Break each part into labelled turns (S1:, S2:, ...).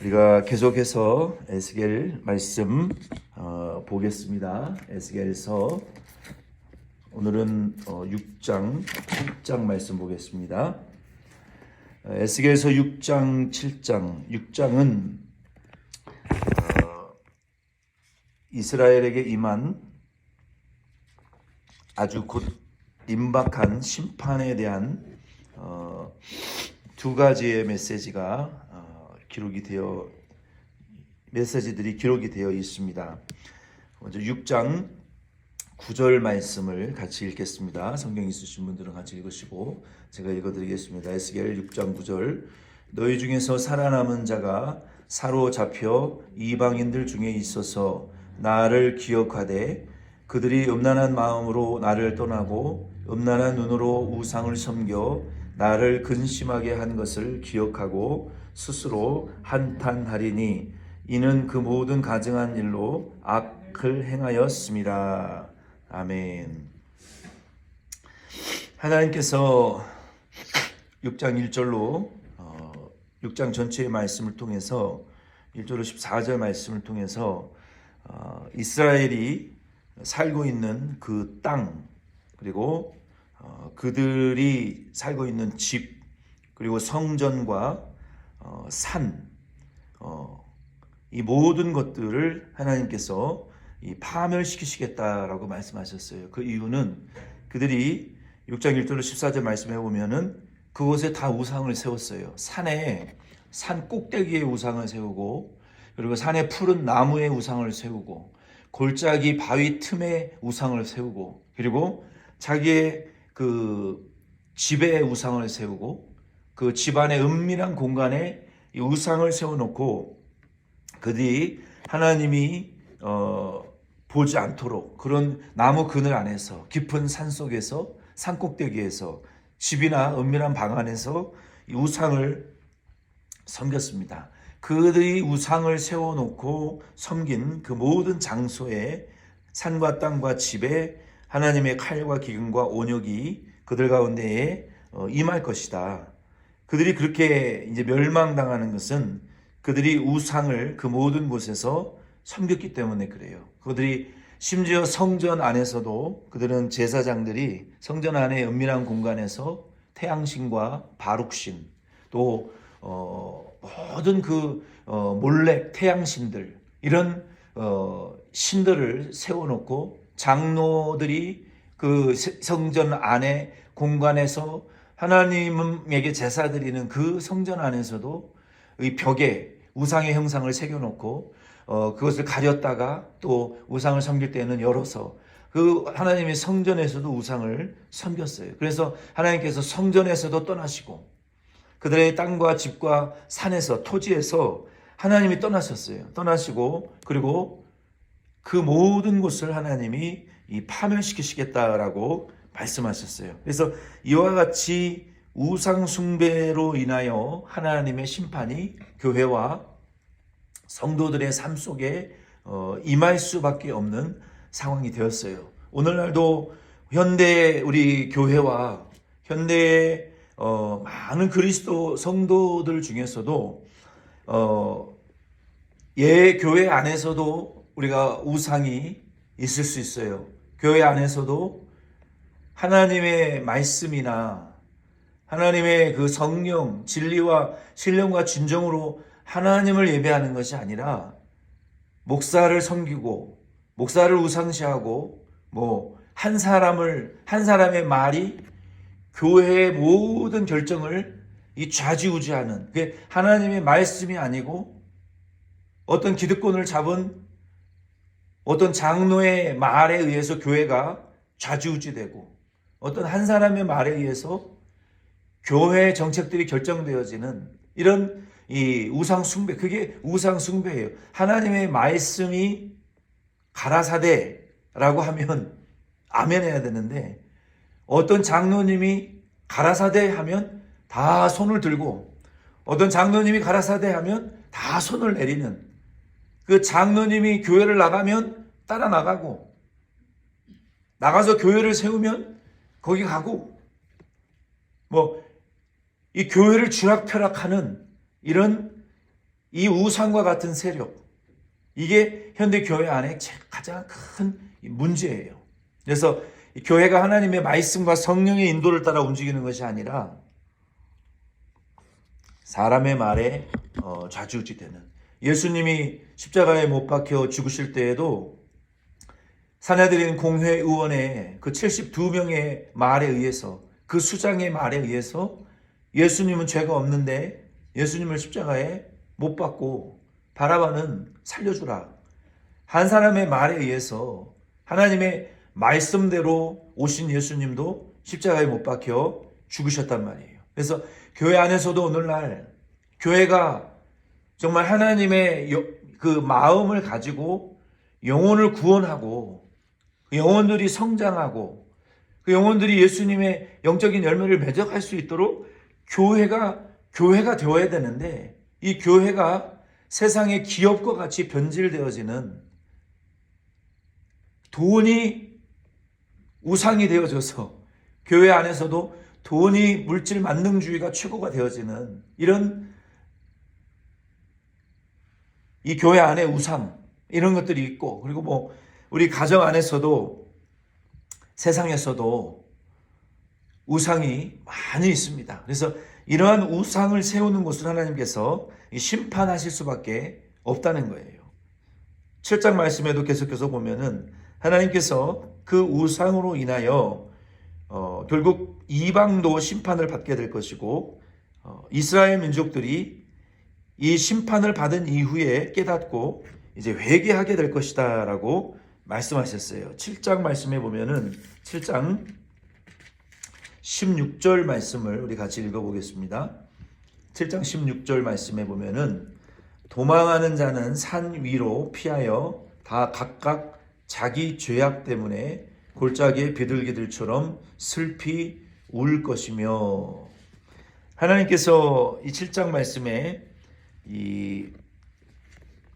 S1: 우리가 계속해서 에스겔 말씀 어, 보겠습니다. 에스겔서 오늘은 어, 6장 7장 말씀 보겠습니다. 어, 에스겔서 6장 7장 6장은 어, 이스라엘에게 임한 아주 곧 임박한 심판에 대한 어, 두 가지의 메시지가 어, 기록이 되어 메시지들이 기록이 되어 있습니다. 먼저 6장 9절 말씀을 같이 읽겠습니다. 성경 있으신 분들은 같이 읽으시고 제가 읽어드리겠습니다. 에스겔 6장 9절 너희 중에서 살아남은 자가 사로잡혀 이방인들 중에 있어서 나를 기억하되 그들이 음란한 마음으로 나를 떠나고 음란한 눈으로 우상을 섬겨 나를 근심하게 한 것을 기억하고 스스로 한탄하리니 이는 그 모든 가증한 일로 악을 행하였습니다. 아멘. 하나님께서 6장 1절로 어, 6장 전체의 말씀을 통해서 1절로 14절 말씀을 통해서 어, 이스라엘이 살고 있는 그 땅 그리고 어, 그들이 살고 있는 집 그리고 성전과 어, 산, 어, 이 모든 것들을 하나님께서 이 파멸시키시겠다라고 말씀하셨어요. 그 이유는 그들이 6장 1절로 14절 말씀해 보면은 그곳에 다 우상을 세웠어요. 산에 산 꼭대기에 우상을 세우고 그리고 산에 푸른 나무에 우상을 세우고 골짜기 바위 틈에 우상을 세우고 그리고 자기의 그 집에 우상을 세우고 그 집안의 은밀한 공간에 이 우상을 세워놓고 그들이 하나님이 어, 보지 않도록 그런 나무 그늘 안에서 깊은 산 속에서 산 꼭대기에서 집이나 은밀한 방 안에서 이 우상을 섬겼습니다. 그들이 우상을 세워놓고 섬긴 그 모든 장소에 산과 땅과 집에 하나님의 칼과 기근과 온역이 그들 가운데에 어, 임할 것이다. 그들이 그렇게 이제 멸망당하는 것은 그들이 우상을 그 모든 곳에서 섬겼기 때문에 그래요. 그들이 심지어 성전 안에서도 그들은 제사장들이 성전 안에 은밀한 공간에서 태양신과 바룩신 또 어, 모든 그 어, 몰렉 태양신들 이런 어, 신들을 세워놓고 장로들이 그 성전 안에 공간에서 하나님에게 제사 드리는 그 성전 안에서도 이 벽에 우상의 형상을 새겨놓고 어, 그것을 가렸다가 또 우상을 섬길 때는 열어서 그 하나님의 성전에서도 우상을 섬겼어요. 그래서 하나님께서 성전에서도 떠나시고 그들의 땅과 집과 산에서 토지에서 하나님이 떠나셨어요. 떠나시고 그리고 그 모든 곳을 하나님이 이 파멸시키시겠다라고 말씀하셨어요. 그래서 이와 같이 우상 숭배로 인하여 하나님의 심판이 교회와 성도들의 삶 속에 어, 임할 수밖에 없는 상황이 되었어요. 오늘날도 현대 우리 교회와 현대의 어, 많은 그리스도 성도들 중에서도 어, 예 교회 안에서도 우리가 우상이 있을 수 있어요. 교회 안에서도 하나님의 말씀이나 하나님의 그 성령, 진리와 신령과 진정으로 하나님을 예배하는 것이 아니라 목사를 섬기고 목사를 우상시하고 뭐 한 사람을 한 사람의 말이 교회의 모든 결정을 이 좌지우지하는 그게 하나님의 말씀이 아니고 어떤 기득권을 잡은 어떤 장로의 말에 의해서 교회가 좌지우지되고 어떤 한 사람의 말에 의해서 교회 정책들이 결정되어지는 이런 이 우상 숭배 그게 우상 숭배예요. 하나님의 말씀이 가라사대라고 하면 아멘 해야 되는데 어떤 장로님이 가라사대 하면 다 손을 들고 어떤 장로님이 가라사대 하면 다 손을 내리는 그 장로님이 교회를 나가면 따라 나가고 나가서 교회를 세우면 거기 가고 뭐 이 교회를 주락펴락하는 이런 이 우상과 같은 세력 이게 현대 교회 안에 가장 큰 문제예요. 그래서 이 교회가 하나님의 말씀과 성령의 인도를 따라 움직이는 것이 아니라 사람의 말에 어, 좌지우지되는 예수님이 십자가에 못 박혀 죽으실 때에도 사내들인 공회 의원의 그 72명의 말에 의해서 그 수장의 말에 의해서 예수님은 죄가 없는데 예수님을 십자가에 못 박고 바라바는 살려주라. 한 사람의 말에 의해서 하나님의 말씀대로 오신 예수님도 십자가에 못 박혀 죽으셨단 말이에요. 그래서 교회 안에서도 오늘날 교회가 정말 하나님의 여- 그 마음을 가지고 영혼을 구원하고 그 영혼들이 성장하고 그 영혼들이 예수님의 영적인 열매를 맺어갈 수 있도록 교회가 교회가 되어야 되는데 이 교회가 세상의 기업과 같이 변질되어지는 돈이 우상이 되어져서 교회 안에서도 돈이 물질 만능주의가 최고가 되어지는 이런 이 교회 안에 우상 이런 것들이 있고 그리고 뭐 우리 가정 안에서도 세상에서도 우상이 많이 있습니다. 그래서 이러한 우상을 세우는 곳을 하나님께서 이 심판하실 수밖에 없다는 거예요. 7장 말씀에도 계속해서 보면은 하나님께서 그 우상으로 인하여 어, 결국 이방도 심판을 받게 될 것이고 어, 이스라엘 민족들이 이 심판을 받은 이후에 깨닫고 이제 회개하게 될 것이다라고 말씀하셨어요. 7장 말씀에 보면은 7장 16절 말씀을 우리 같이 읽어 보겠습니다. 7장 16절 말씀에 보면은 도망하는 자는 산 위로 피하여 다 각각 자기 죄악 때문에 골짜기의 비둘기들처럼 슬피 울 것이며 하나님께서 이 7장 말씀에 이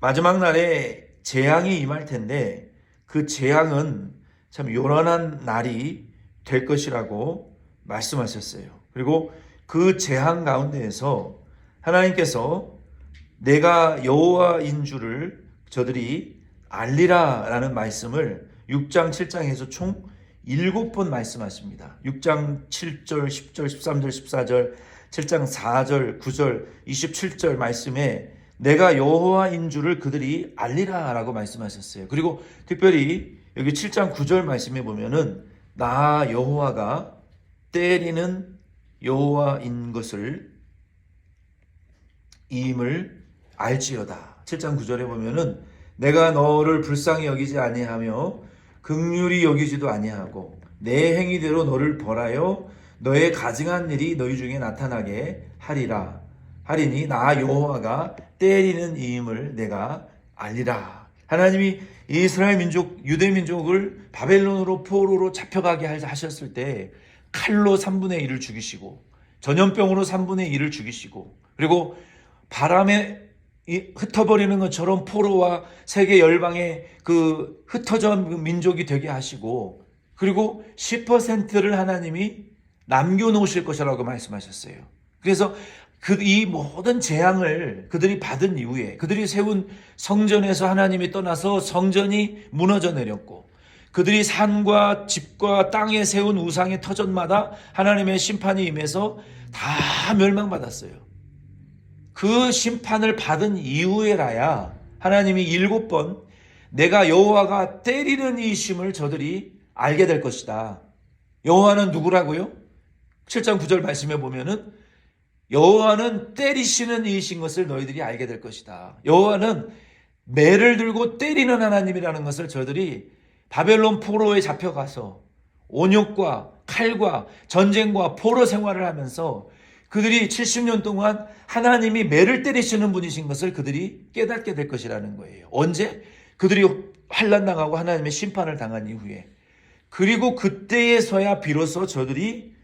S1: 마지막 날에 재앙이 임할 텐데 그 재앙은 참 요란한 날이 될 것이라고 말씀하셨어요. 그리고 그 재앙 가운데에서 하나님께서 내가 여호와인 줄을 저들이 알리라라는 말씀을 6장 7장에서 총 7번 말씀하십니다. 6장 7절, 10절, 13절, 14절, 7장 4절, 9절, 27절 말씀에 내가 여호와인 줄을 그들이 알리라라고 말씀하셨어요. 그리고 특별히 여기 7장 9절 말씀에 보면은 나 여호와가 때리는 여호와인 것을 이임을 알지어다. 7장 9절에 보면은 내가 너를 불쌍히 여기지 아니하며 극률이 여기지도 아니하고 내 행위대로 너를 벌하여 너의 가증한 일이 너희 중에 나타나게 하리라. 하리니 나 여호와가 때리는 이임을 내가 알리라. 하나님이 이스라엘 민족, 유대 민족을 바벨론으로 포로로 잡혀가게 하셨을 때 칼로 3분의 1을 죽이시고 전염병으로 3분의 1을 죽이시고 그리고 바람에 이 흩어버리는 것처럼 포로와 세계 열방의 그 흩어져 민족이 되게 하시고 그리고 10%를 하나님이 남겨놓으실 것이라고 말씀하셨어요. 그래서 그 이 모든 재앙을 그들이 받은 이후에 그들이 세운 성전에서 하나님이 떠나서 성전이 무너져 내렸고 그들이 산과 집과 땅에 세운 우상의 터전마다 하나님의 심판이 임해서 다 멸망받았어요. 그 심판을 받은 이후에라야 하나님이 일곱 번 내가 여호와가 때리는 이 심을 저들이 알게 될 것이다. 여호와는 누구라고요? 7장 9절 말씀에 보면은 여호와는 때리시는 이이신 것을 너희들이 알게 될 것이다. 여호와는 매를 들고 때리는 하나님이라는 것을 저들이 바벨론 포로에 잡혀가서 온욕과 칼과 전쟁과 포로 생활을 하면서 그들이 70년 동안 하나님이 매를 때리시는 분이신 것을 그들이 깨닫게 될 것이라는 거예요. 언제? 그들이 환란 당하고 하나님의 심판을 당한 이후에 그리고 그때에서야 비로소 저들이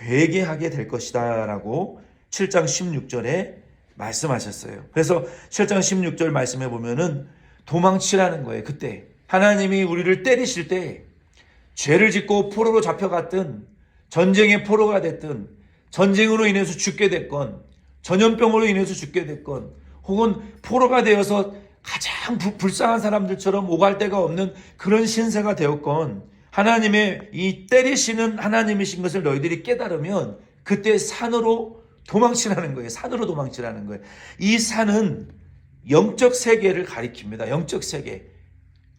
S1: 회개하게 될 것이다라고 7장 16절에 말씀하셨어요. 그래서 7장 16절 말씀해 보면은 도망치라는 거예요. 그때 하나님이 우리를 때리실 때 죄를 짓고 포로로 잡혀갔든 전쟁의 포로가 됐든 전쟁으로 인해서 죽게 됐건 전염병으로 인해서 죽게 됐건 혹은 포로가 되어서 가장 부- 불쌍한 사람들처럼 오갈 데가 없는 그런 신세가 되었건 하나님의 이 때리시는 하나님이신 것을 너희들이 깨달으면 그때 산으로 도망치라는 거예요. 산으로 도망치라는 거예요. 이 산은 영적 세계를 가리킵니다. 영적 세계.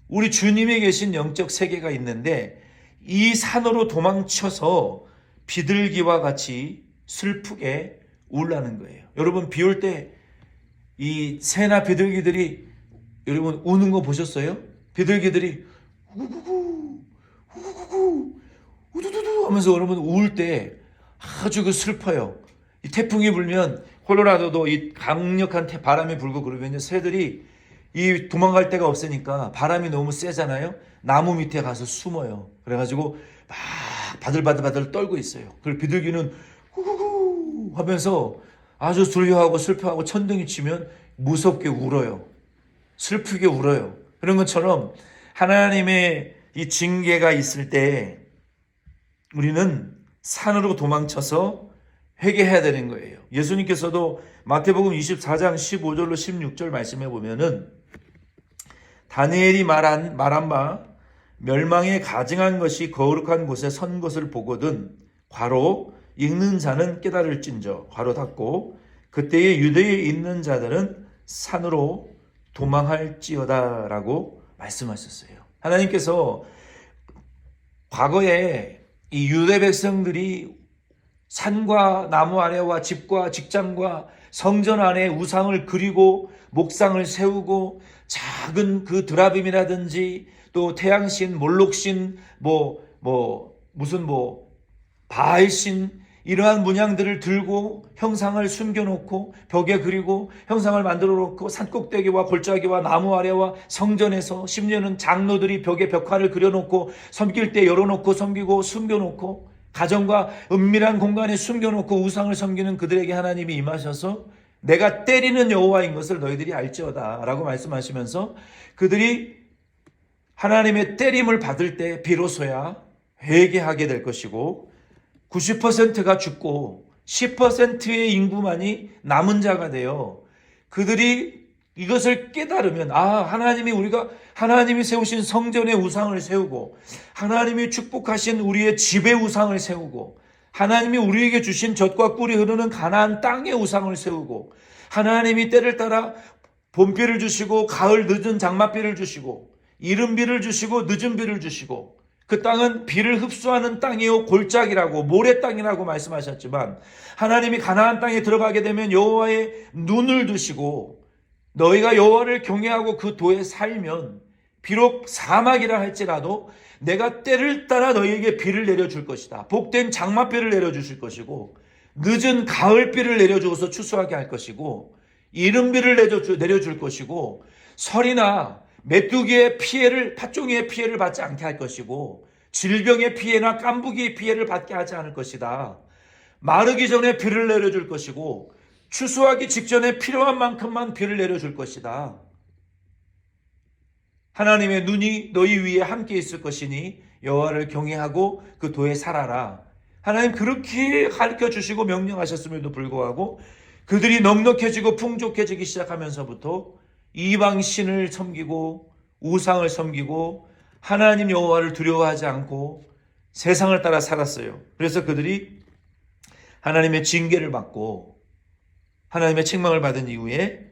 S1: 우리 주님이 계신 영적 세계가 있는데 이 산으로 도망쳐서 비둘기와 같이 슬프게 울라는 거예요. 여러분 비 올 때 이 새나 비둘기들이 여러분 우는 거 보셨어요? 비둘기들이 우구구구 우구구구 우두두두 하면서 여러분 울 때 아주 그 슬퍼요. 이 태풍이 불면 콜로라도도 이 강력한 태- 바람이 불고 그러면 새들이 이 도망갈 데가 없으니까 바람이 너무 세잖아요. 나무 밑에 가서 숨어요. 그래가지고 막 바들바들바들 떨고 있어요. 그리고 비둘기는 후후후 하면서 아주 두려워하고 슬퍼하고 천둥이 치면 무섭게 울어요. 슬프게 울어요. 그런 것처럼 하나님의 이 징계가 있을 때 우리는 산으로 도망쳐서 회개해야 되는 거예요. 예수님께서도 마태복음 24장 15절로 16절 말씀해 보면은 다니엘이 말한 말한 바 멸망에 가증한 것이 거룩한 곳에 선 것을 보거든 과로 읽는 자는 깨달을진저 과로 닫고 그때에 유대에 있는 자들은 산으로 도망할지어다라고 말씀하셨어요. 하나님께서 과거에 이 유대 백성들이 산과 나무 아래와 집과 직장과 성전 안에 우상을 그리고 목상을 세우고 작은 그 드라빔이라든지 또 태양신, 몰록신, 뭐, 뭐, 무슨 뭐, 바알신, 이러한 문양들을 들고 형상을 숨겨놓고 벽에 그리고 형상을 만들어 놓고 산꼭대기와 골짜기와 나무 아래와 성전에서 심지어는 장로들이 벽에 벽화를 그려놓고 섬길 때 열어놓고 섬기고 숨겨놓고 가정과 은밀한 공간에 숨겨놓고 우상을 섬기는 그들에게 하나님이 임하셔서 내가 때리는 여호와인 것을 너희들이 알지어다라고 말씀하시면서 그들이 하나님의 때림을 받을 때 비로소야 회개하게 될 것이고 90%가 죽고 10%의 인구만이 남은 자가 되어 그들이 이것을 깨달으면 아 하나님이 우리가 하나님이 세우신 성전의 우상을 세우고 하나님이 축복하신 우리의 집의 우상을 세우고 하나님이 우리에게 주신 젖과 꿀이 흐르는 가나안 땅의 우상을 세우고 하나님이 때를 따라 봄비를 주시고 가을 늦은 장맛비를 주시고 이른 비를 주시고 늦은 비를 주시고 그 땅은 비를 흡수하는 땅이요 골짜기라고 모래 땅이라고 말씀하셨지만 하나님이 가나안 땅에 들어가게 되면 여호와의 눈을 두시고 너희가 여호와를 경외하고 그 도에 살면 비록 사막이라 할지라도 내가 때를 따라 너희에게 비를 내려줄 것이다. 복된 장맛비를 내려주실 것이고 늦은 가을비를 내려주어서 추수하게 할 것이고 이른비를 내려주- 내려줄 것이고 설이나 메뚜기의 피해를 팥종이의 피해를 받지 않게 할 것이고 질병의 피해나 깐부기의 피해를 받게 하지 않을 것이다. 마르기 전에 비를 내려줄 것이고 추수하기 직전에 필요한 만큼만 비를 내려줄 것이다. 하나님의 눈이 너희 위에 함께 있을 것이니 여호와를 경외하고 그 도에 살아라. 하나님 그렇게 가르쳐 주시고 명령하셨음에도 불구하고 그들이 넉넉해지고 풍족해지기 시작하면서부터 이방 신을 섬기고 우상을 섬기고 하나님 여호와를 두려워하지 않고 세상을 따라 살았어요. 그래서 그들이 하나님의 징계를 받고 하나님의 책망을 받은 이후에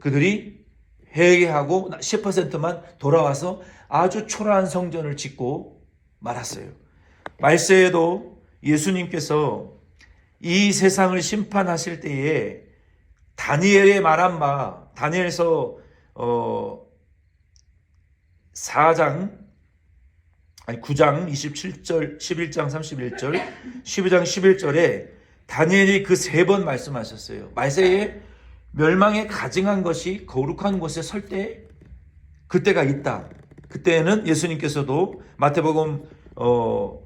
S1: 그들이 회개하고 10%만 돌아와서 아주 초라한 성전을 짓고 말았어요. 말세에도 예수님께서 이 세상을 심판하실 때에 다니엘의 말한 바 다니엘서 어 4장 아니 9장 27절 11장 31절 12장 11절에 다니엘이 그 세 번 말씀하셨어요. 말세에 멸망에 가증한 것이 거룩한 곳에 설 때 그때가 있다. 그때는 예수님께서도 마태복음 어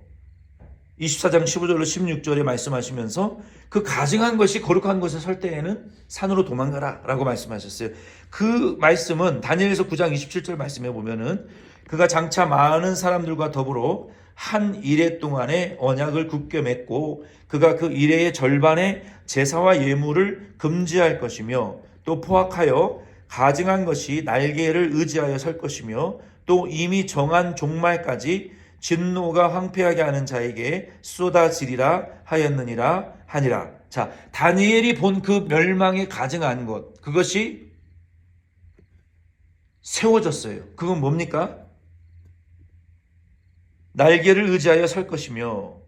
S1: 24장 15절로 16절에 말씀하시면서 그 가증한 것이 거룩한 곳에 설 때에는 산으로 도망가라 라고 말씀하셨어요. 그 말씀은 다니엘서 9장 27절 말씀해 보면은 그가 장차 많은 사람들과 더불어 한 일해 동안에 언약을 굳게 맺고 그가 그 일해의 절반의 제사와 예물을 금지할 것이며 또 포악하여 가증한 것이 날개를 의지하여 설 것이며 또 이미 정한 종말까지 진노가 황폐하게 하는 자에게 쏟아지리라 하였느니라 하니라. 자, 다니엘이 본 그 멸망에 가증한 것, 그것이 세워졌어요. 그건 뭡니까? 날개를 의지하여 설 것이며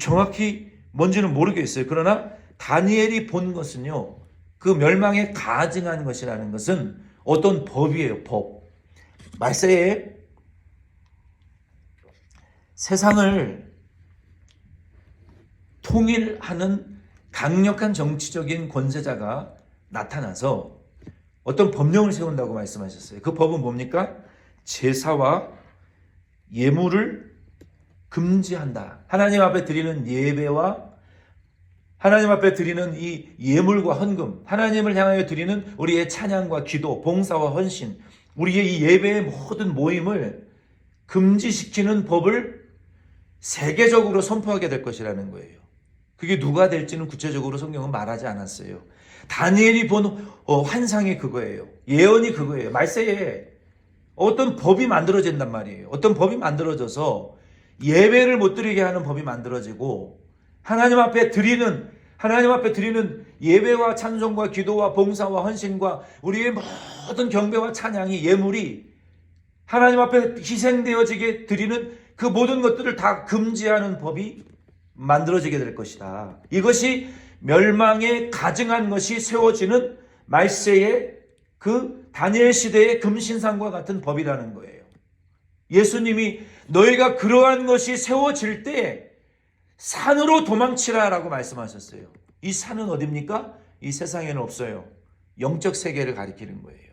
S1: 정확히 뭔지는 모르겠어요. 그러나 다니엘이 본 것은요. 그 멸망에 가증한 것이라는 것은 어떤 법이에요. 법. 말세에 세상을 통일하는 강력한 정치적인 권세자가 나타나서 어떤 법령을 세운다고 말씀하셨어요. 그 법은 뭡니까? 제사와 예물을 금지한다. 하나님 앞에 드리는 예배와 하나님 앞에 드리는 이 예물과 헌금, 하나님을 향하여 드리는 우리의 찬양과 기도, 봉사와 헌신, 우리의 이 예배의 모든 모임을 금지시키는 법을 세계적으로 선포하게 될 것이라는 거예요. 그게 누가 될지는 구체적으로 성경은 말하지 않았어요. 다니엘이 본 어, 환상이 그거예요. 예언이 그거예요. 말세에 어떤 법이 만들어진단 말이에요. 어떤 법이 만들어져서 예배를 못 드리게 하는 법이 만들어지고 하나님 앞에 드리는 하나님 앞에 드리는 예배와 찬송과 기도와 봉사와 헌신과 우리의 모든 경배와 찬양이 예물이 하나님 앞에 희생되어지게 드리는 그 모든 것들을 다 금지하는 법이 만들어지게 될 것이다. 이것이 멸망에 가증한 것이 세워지는 말세의 그 다니엘 시대의 금신상과 같은 법이라는 거예요. 예수님이 너희가 그러한 것이 세워질 때 산으로 도망치라라고 말씀하셨어요. 이 산은 어딥니까? 이 세상에는 없어요. 영적 세계를 가리키는 거예요.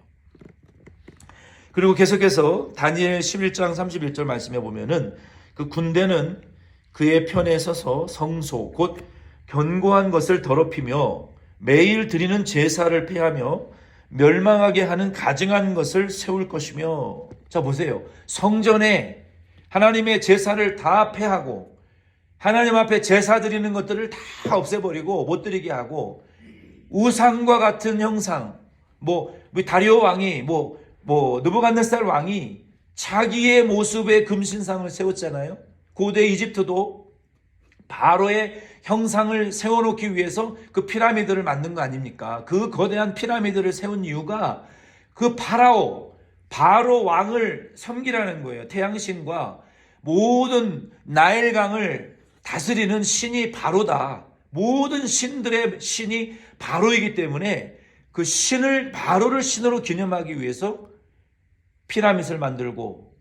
S1: 그리고 계속해서 다니엘 11장 31절 말씀해 보면은 그 군대는 그의 편에 서서 성소 곧 견고한 것을 더럽히며 매일 드리는 제사를 폐하며 멸망하게 하는 가증한 것을 세울 것이며 자 보세요. 성전에 하나님의 제사를 다 폐하고 하나님 앞에 제사 드리는 것들을 다 없애버리고 못 드리게 하고 우상과 같은 형상 뭐 다리오 왕이 뭐뭐 느부갓네살 왕이 자기의 모습의 금신상을 세웠잖아요. 고대 이집트도 바로의 형상을 세워놓기 위해서 그 피라미드를 만든 거 아닙니까? 그 거대한 피라미드를 세운 이유가 그 파라오, 바로 왕을 섬기라는 거예요. 태양신과 모든 나일강을 다스리는 신이 바로다. 모든 신들의 신이 바로이기 때문에 그 신을 바로를 신으로 기념하기 위해서 피라밋을 만들고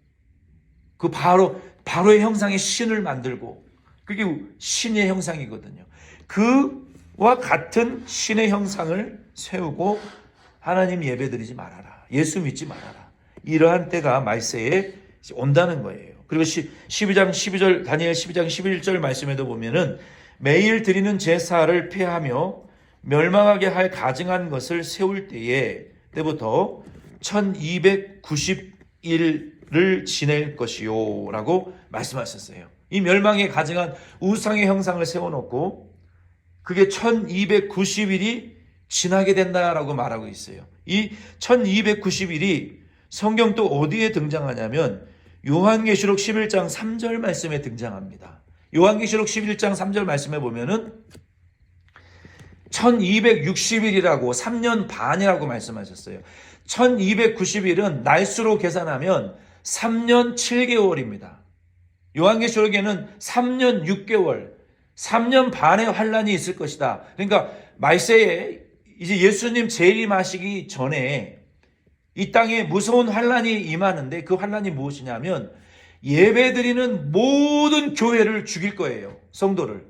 S1: 그 바로 바로의 형상의 신을 만들고 그게 신의 형상이거든요. 그와 같은 신의 형상을 세우고 하나님 예배드리지 말아라. 예수 믿지 말아라. 이러한 때가 말세에 온다는 거예요. 그리고 12장 12절 다니엘 12장 11절 말씀에도 보면은 매일 드리는 제사를 폐하며 멸망하게 할 가증한 것을 세울 때에 때부터 1291을 지낼 것이요라고 말씀하셨어요. 이 멸망에 가증한 우상의 형상을 세워놓고 그게 1290일이 지나게 된다라고 말하고 있어요. 이 1290일이 성경 또 어디에 등장하냐면 요한계시록 11장 3절 말씀에 등장합니다. 요한계시록 11장 3절 말씀에 보면은 1260일이라고 3년 반이라고 말씀하셨어요. 1290일은 날수로 계산하면 3년 7개월입니다. 요한계시록에는 3년 6개월, 3년 반의 환란이 있을 것이다. 그러니까 말세에 이제 예수님 재림하시기 전에 이 땅에 무서운 환란이 임하는데 그 환란이 무엇이냐면 예배드리는 모든 교회를 죽일 거예요. 성도를.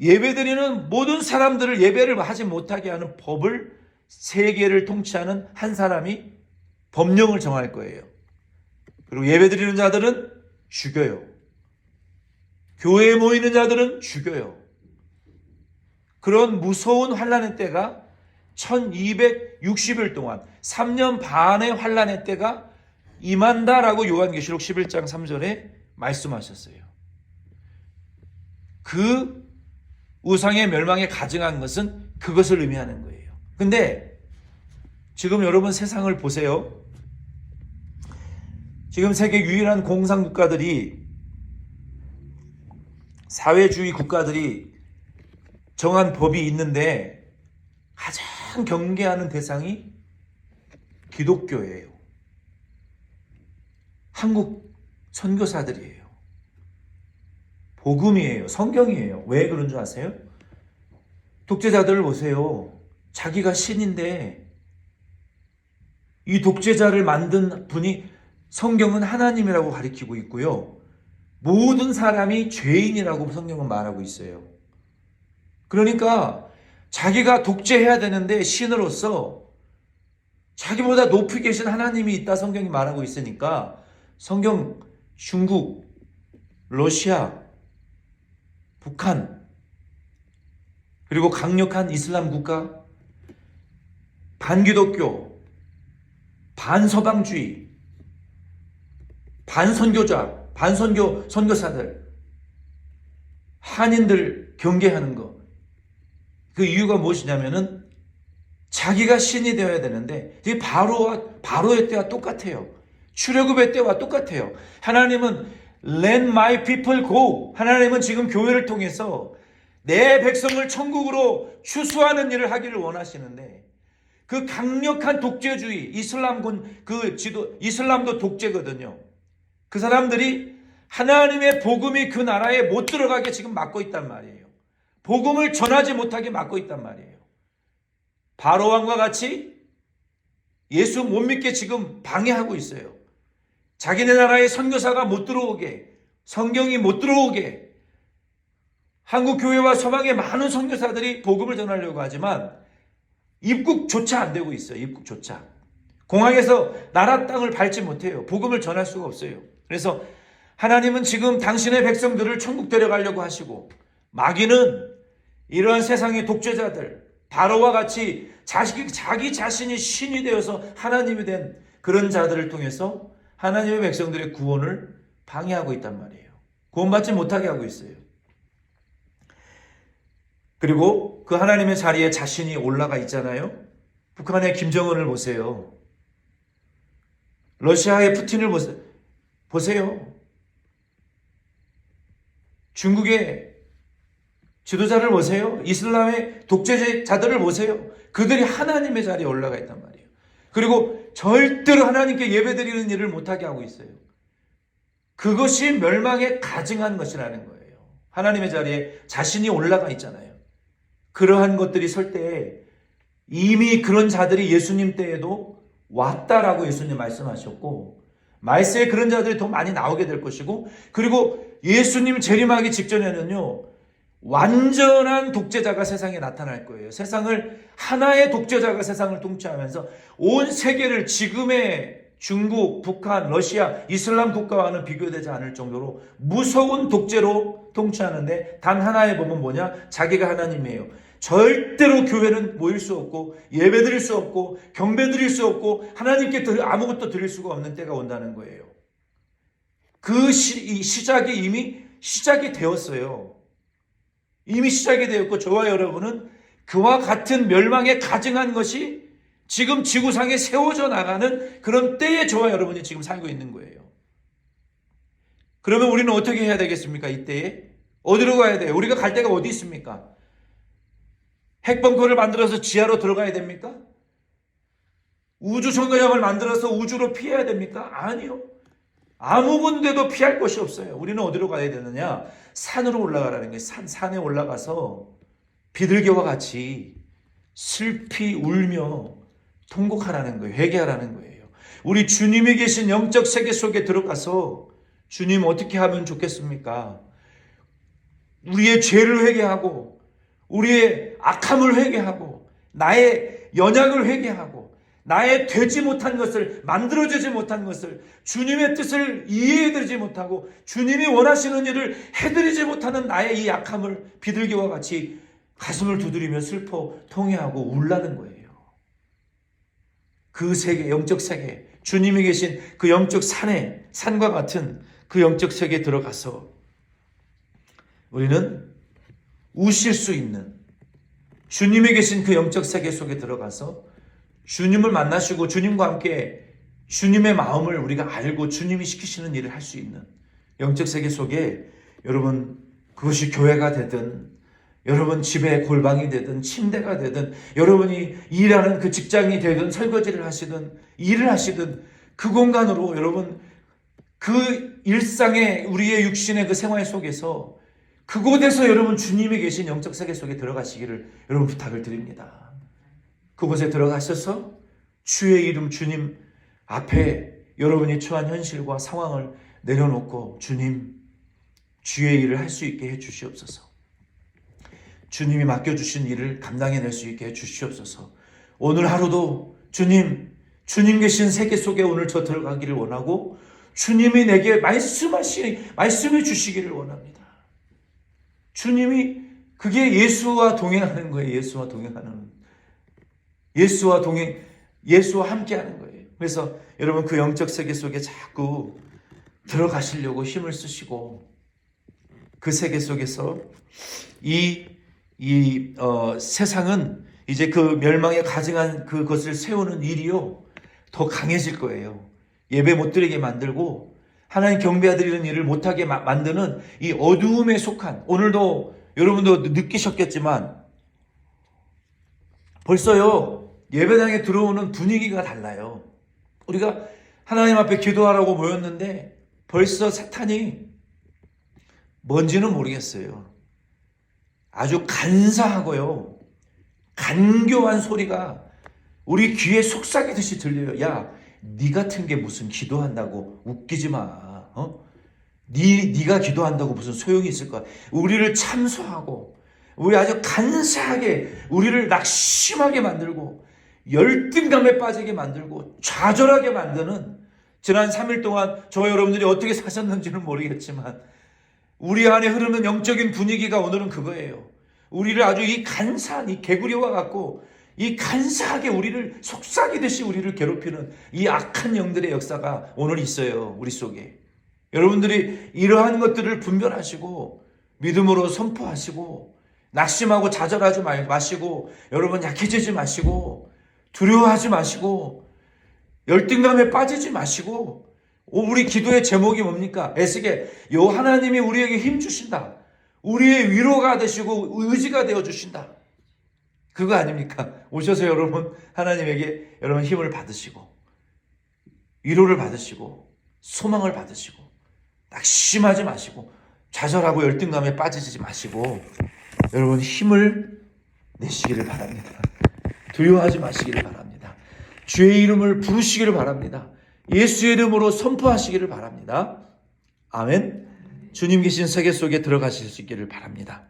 S1: 예배드리는 모든 사람들을 예배를 하지 못하게 하는 법을 세계를 통치하는 한 사람이 법령을 정할 거예요. 그리고 예배드리는 자들은 죽여요. 교회에 모이는 자들은 죽여요. 그런 무서운 환란의 때가 1260일 동안 3년 반의 환란의 때가 임한다라고 요한계시록 11장 3절에 말씀하셨어요. 그 우상의 멸망에 가증한 것은 그것을 의미하는 거예요. 근데 지금 여러분 세상을 보세요. 지금 세계 유일한 공산 국가들이 사회주의 국가들이 정한 법이 있는데 가장 경계하는 대상이 기독교예요. 한국 선교사들이에요. 복음이에요. 성경이에요. 왜 그런 줄 아세요? 독재자들을 보세요. 자기가 신인데 이 독재자를 만든 분이 성경은 하나님이라고 가리키고 있고요. 모든 사람이 죄인이라고 성경은 말하고 있어요. 그러니까 자기가 독재해야 되는데 신으로서 자기보다 높이 계신 하나님이 있다 성경이 말하고 있으니까 성경 중국, 러시아, 북한 그리고 강력한 이슬람 국가 반기독교 반서방주의 반선교자 반선교 선교사들 한인들 경계하는 거 그 이유가 무엇이냐면은 자기가 신이 되어야 되는데 이 바로와 바로의 때와 똑같아요. 출애굽의 때와 똑같아요. 하나님은 Let my people go. 하나님은 지금 교회를 통해서 내 백성을 천국으로 추수하는 일을 하기를 원하시는데 그 강력한 독재주의 이슬람군 그 지도 이슬람도 독재거든요. 그 사람들이 하나님의 복음이 그 나라에 못 들어가게 지금 막고 있단 말이에요. 복음을 전하지 못하게 막고 있단 말이에요. 바로 왕과 같이 예수 못 믿게 지금 방해하고 있어요. 자기네 나라에 선교사가 못 들어오게, 성경이 못 들어오게, 한국 교회와 서방의 많은 선교사들이 복음을 전하려고 하지만 입국조차 안 되고 있어요. 입국조차. 공항에서 나라 땅을 밟지 못해요. 복음을 전할 수가 없어요. 그래서 하나님은 지금 당신의 백성들을 천국 데려가려고 하시고 마귀는 이러한 세상의 독재자들 바로와 같이 자기, 자기 자신이 신이 되어서 하나님이 된 그런 자들을 통해서 하나님의 백성들의 구원을 방해하고 있단 말이에요. 구원받지 못하게 하고 있어요. 그리고 그 하나님의 자리에 자신이 올라가 있잖아요. 북한의 김정은을 보세요. 러시아의 푸틴을 보세요. 중국의 지도자를 보세요. 이슬람의 독재자들을 보세요. 그들이 하나님의 자리에 올라가 있단 말이에요. 그리고 절대로 하나님께 예배드리는 일을 못하게 하고 있어요. 그것이 멸망에 가증한 것이라는 거예요. 하나님의 자리에 자신이 올라가 있잖아요. 그러한 것들이 설 때에 이미 그런 자들이 예수님 때에도 왔다라고 예수님 말씀하셨고 말세에 그런 자들이 더 많이 나오게 될 것이고 그리고 예수님 재림하기 직전에는요 완전한 독재자가 세상에 나타날 거예요. 세상을 하나의 독재자가 세상을 통치하면서 온 세계를 지금의 중국, 북한, 러시아, 이슬람 국가와는 비교되지 않을 정도로 무서운 독재로 통치하는데 단 하나의 법은 뭐냐? 자기가 하나님이에요. 절대로 교회는 모일 수 없고 예배 드릴 수 없고 경배 드릴 수 없고 하나님께 아무것도 드릴 수가 없는 때가 온다는 거예요. 그 시, 시작이 이미 시작이 되었어요. 이미 시작이 되었고 저와 여러분은 그와 같은 멸망에 가증한 것이 지금 지구상에 세워져 나가는 그런 때에 저와 여러분이 지금 살고 있는 거예요. 그러면 우리는 어떻게 해야 되겠습니까? 이때에 어디로 가야 돼요? 우리가 갈 데가 어디 있습니까? 핵벙커를 만들어서 지하로 들어가야 됩니까? 우주 정거장을 만들어서 우주로 피해야 됩니까? 아니요. 아무 군데도 피할 곳이 없어요. 우리는 어디로 가야 되느냐? 산으로 올라가라는 게 산, 산에 올라가서 비둘기와 같이 슬피 울며 통곡하라는 거예요. 회개하라는 거예요. 우리 주님이 계신 영적 세계 속에 들어가서 주님 어떻게 하면 좋겠습니까? 우리의 죄를 회개하고 우리의 악함을 회개하고 나의 연약을 회개하고 나의 되지 못한 것을 만들어지지 못한 것을 주님의 뜻을 이해해드리지 못하고 주님이 원하시는 일을 해드리지 못하는 나의 이 약함을 비둘기와 같이 가슴을 두드리며 슬퍼 통회하고 울라는 거예요. 그 세계, 영적 세계, 주님이 계신 그 영적 산에, 산과 같은 그 영적 세계에 들어가서 우리는 우실 수 있는 주님이 계신 그 영적 세계 속에 들어가서 주님을 만나시고 주님과 함께 주님의 마음을 우리가 알고 주님이 시키시는 일을 할 수 있는 영적 세계 속에 여러분 그것이 교회가 되든 여러분 집에 골방이 되든 침대가 되든 여러분이 일하는 그 직장이 되든 설거지를 하시든 일을 하시든 그 공간으로 여러분 그 일상의 우리의 육신의 그 생활 속에서 그곳에서 여러분 주님이 계신 영적 세계 속에 들어가시기를 여러분 부탁을 드립니다. 그곳에 들어가셔서 주의 이름 주님 앞에 여러분이 처한 현실과 상황을 내려놓고 주님 주의 일을 할 수 있게 해 주시옵소서. 주님이 맡겨주신 일을 감당해낼 수 있게 해 주시옵소서. 오늘 하루도 주님, 주님 계신 세계 속에 오늘 저 들어가기를 원하고 주님이 내게 말씀하시, 말씀해 주시기를 원합니다. 주님이 그게 예수와 동행하는 거예요. 예수와 동행하는. 예수와 동행, 예수와 함께 하는 거예요. 그래서 여러분 그 영적 세계 속에 자꾸 들어가시려고 힘을 쓰시고 그 세계 속에서 이, 이, 어, 세상은 이제 그 멸망에 가증한 그것을 세우는 일이요. 더 강해질 거예요. 예배 못 드리게 만들고 하나님 경배드리는 일을 못하게 마- 만드는 이 어두움에 속한 오늘도 여러분도 느끼셨겠지만 벌써요 예배당에 들어오는 분위기가 달라요. 우리가 하나님 앞에 기도하라고 모였는데 벌써 사탄이 뭔지는 모르겠어요. 아주 간사하고요. 간교한 소리가 우리 귀에 속삭이듯이 들려요. 야, 네 같은 게 무슨 기도한다고 웃기지 마. 어? 네 네가 기도한다고 무슨 소용이 있을까? 우리를 참소하고 우리 아주 간사하게 우리를 낙심하게 만들고 열등감에 빠지게 만들고 좌절하게 만드는 지난 3일 동안 저 여러분들이 어떻게 사셨는지는 모르겠지만 우리 안에 흐르는 영적인 분위기가 오늘은 그거예요. 우리를 아주 이 간사한 이 개구리와 같고 이 간사하게 우리를 속삭이듯이 우리를 괴롭히는 이 악한 영들의 역사가 오늘 있어요. 우리 속에. 여러분들이 이러한 것들을 분별하시고 믿음으로 선포하시고 낙심하고 좌절하지 마- 마시고 여러분 약해지지 마시고 두려워하지 마시고 열등감에 빠지지 마시고 오, 우리 기도의 제목이 뭡니까? 애쓰게 요 하나님이 우리에게 힘 주신다. 우리의 위로가 되시고 의지가 되어 주신다. 그거 아닙니까? 오셔서 여러분 하나님에게 여러분 힘을 받으시고 위로를 받으시고 소망을 받으시고 낙심하지 마시고 좌절하고 열등감에 빠지지 마시고 여러분 힘을 내시기를 바랍니다. 두려워하지 마시기를 바랍니다. 주의 이름을 부르시기를 바랍니다. 예수의 이름으로 선포하시기를 바랍니다. 아멘. 주님 계신 세계 속에 들어가실 수 있기를 바랍니다.